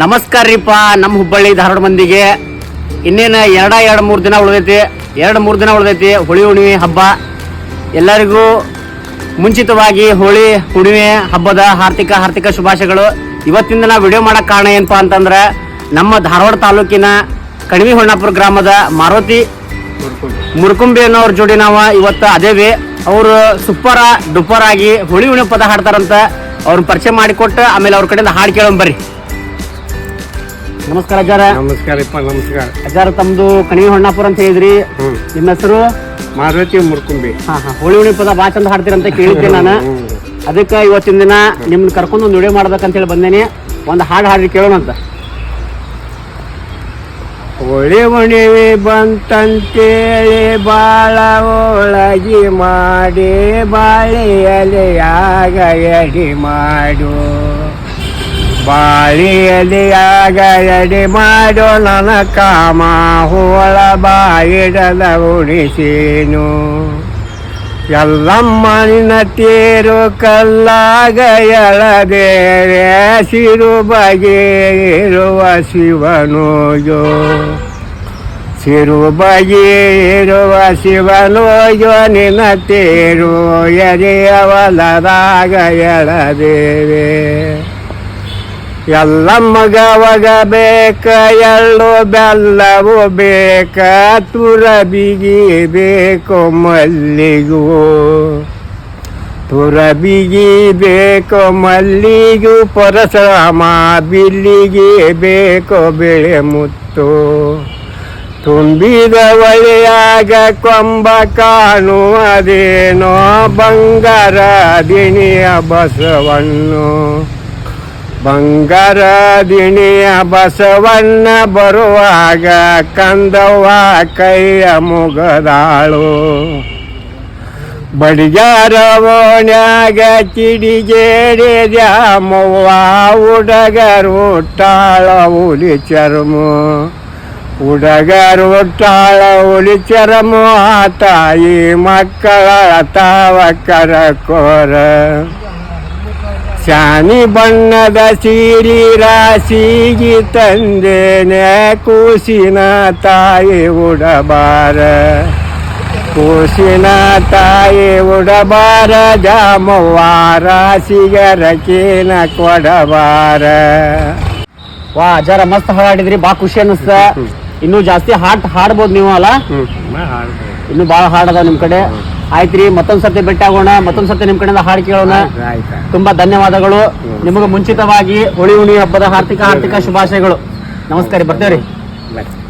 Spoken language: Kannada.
ನಮಸ್ಕಾರ ರೀಪ, ನಮ್ಮ ಹುಬ್ಬಳ್ಳಿ ಧಾರವಾಡ ಮಂದಿಗೆ. ಇನ್ನೇನು ಎರಡ, ಎರಡು, ಮೂರು ದಿನ ಉಳಿದೈತಿ. ಎರಡು, ಮೂರು ದಿನ ಉಳಿದೈತಿ, ಹೋಳಿ, ಹುಣ್ಣಿಮೆ ಹಬ್ಬ. ಎಲ್ಲರಿಗೂ ಮುಂಚಿತವಾಗಿ ಹೋಳಿ, ಹುಣ್ಣಿಮೆ ಹಬ್ಬದ ಹಾರ್ದಿಕ ಹಾರ್ದಿಕ ಶುಭಾಶಯಗಳು. ಇವತ್ತಿಂದ ನಾವು ವಿಡಿಯೋ ಮಾಡೋಕೆ ಕಾರಣ ಏನಪ್ಪಾ ಅಂತಂದ್ರೆ, ನಮ್ಮ ಧಾರವಾಡ ತಾಲೂಕಿನ ಕಣಿವಿ ಹೊಣ್ಣಾಪುರ ಗ್ರಾಮದ ಮಾರುತಿ ಮುರ್ಕುಂಬಿ ಅವ್ರ ಜೋಡಿ ನಾವು ಇವತ್ತು ಅದೇವಿ. ಅವರು ಸೂಪರ ಡುಪ್ಪರ್ ಆಗಿ ಹುಳಿ ಹುಣ್ಣಿಮೆ ಪದ ಹಾಡ್ತಾರಂತ ಅವ್ರನ್ನ ಪರಿಚಯ ಮಾಡಿಕೊಟ್ಟು ಆಮೇಲೆ ಅವ್ರ ಕಡೆಯಿಂದ ಹಾಡು ಕೇಳೋಣ ಬರ್ರಿ. ನಮಸ್ಕಾರ ಅಜ್ಜಾರ. ನಮಸ್ಕಾರಪ್ಪ ನಮಸ್ಕಾರ. ಅಜ್ಜಾರ ತಮ್ದು ಕಣಿವಿ ಹೊಣ್ಣಾಪುರ ಅಂತ ಹೇಳಿದ್ರಿ. ಹ್ಮ್. ನಿಮ್ಮ ಹೆಸರು? ಮಾರುತಿ ಮುರ್ಕುಂಬಿ. ಹಾ ಹಾ. ಹುಳಿ ಹುಳಿ ಪದ ಬಾ ಚಂದ ಹಾಡ್ತೀರಂತ ಕೇಳಿದ್ದೆ ನಾನು. ಅದಕ್ಕೆ ಇವತ್ತಿನ ದಿನ ನಿಮ್ಮನ್ನ ಕರ್ಕೊಂಡು ಒಂದು ವಿಡಿಯೋ ಮಾಡ್ಬೇಕಂತ ಹೇಳಿ ಬಂದೇನಿ. ಒಂದು ಹಾಡು ಹಾಡಿ ಕೇಳೋಣ ಅಂತ. ಒಳಿ ಒಣಿವಿ ಬಂತಂತೇಳಿ ಬಾಳ ಒಳಗಿ ಮಾಡಿ ಬಾಳೆಯಲೆಯಾಗ ಎಡಿ ಮಾಡು. ಬಾಳೆಯಲೆಯಾಗ ಎಡಿ ಮಾಡು ನನ್ನ ಕಾಮ, ಹೋಳ ಬಾಯಿಡದ ಉಣಿಸೇನು ಎಲ್ಲಮ್ಮನ ತೇರು ಕಲ್ಲಾಗ ಎಳದೇರೆ ಸಿರು ಬಗೆಯಿರುವ ಶಿವನು ಶಿವನೋಯೋ ಸಿರು ಬಗೆಯಿರುವ ಶಿವನೋಯೋ ನಿನ್ನ ತೇರು ಎರೆಯವಲದಾಗ ಎಲ್ಲಮ್ಮಗವಗ ಬೇಕ ಎಳ್ಳು ಬೆಲ್ಲವು ಬೇಕ ತುರ ಬಿಗಿ ಬೇಕು ಮಲ್ಲಿಗೂ. ತುರ ಬಿಗಿ ಬೇಕು ಮಲ್ಲಿಗೂ, ಪರಶುರಾಮ ಬಿಲ್ಲಿಗೆ ಬೇಕು ಬೆಳೆ ಮುತ್ತು. ತುಂಬಿದ ಒಳೆಯಾಗ ಕೊಂಬ ಕಾಣುವುದೇನೋ ಬಂಗಾರ ದಿಣಿಯ ಬಸವನ್ನು. ಬಂಗಾರ ದಿಣಿಯ ಬಸವಣ್ಣ ಬರುವಾಗ ಕಂದವ್ವ ಕೈಯ ಮುಗದಾಳು ಬಡಿಗಾರ ಓಣ್ಯಾಗ ಕಿಡಿಗೇಡಿ ದ್ಯಾಮವ್ವ ಹುಡುಗರು ಹುಟ್ಟಾಳ ಹುಲಿ ಚರ್ಮ ಹುಡುಗರು ಹುಟ್ಟಾಳ ಹುಲಿ ಚರ್ಮ ಆ ತಾಯಿ ಮಕ್ಕಳ ತಾವ ಕರಕೋರ ಶಾನಿ ಬಣ್ಣದ ಸೀರಿ ರಾಶಿಗೆ ತಂದೇನೆ ಕೂಸಿನ ತಾಯಿ ಉಡಬಾರ. ಕೂಸಿನ ತಾಯಿ ಉಡಬಾರ ಜಾಮವ್ವ ರಾಶಿಗೆ ರಕೀನ ಕೊಡಬಾರ. ವಾ ಜರ ಮಸ್ತ್ ಹಾಡು ಹಾಡಿದ್ರಿ ಬಾ ಖುಷಿ ಅನ್ನಿಸ್ತ ಇನ್ನೂ ಜಾಸ್ತಿ ಹಾಟ್ ಹಾಡ್ಬೋದು ನೀವು ಅಲ್ಲ? ಇನ್ನೂ ಭಾಳ ಹಾಡದ ನಿಮ್ ಕಡೆ. ಆಯ್ತ್ರಿ ಮತ್ತೊಂದ್ ಸರ್ತಿ ಭೇಟಿ ಆಗೋಣ. ಮತ್ತೊಂದ್ ಸರ್ತಿ ನಿಮ್ ಕಡೆಯಿಂದ ಹಾಡು ಕೇಳೋಣ. ತುಂಬಾ ಧನ್ಯವಾದಗಳು. ನಿಮಗೆ ಮುಂಚಿತವಾಗಿ ಹುಳಿ ಹುಣಿ ಹಬ್ಬದ ಹಾರ್ದಿಕ ಆರ್ಥಿಕ ಶುಭಾಶಯಗಳು. ನಮಸ್ಕಾರ ರೀ, ಬರ್ತೇವ್ರಿ? ಬನ್ನಿ.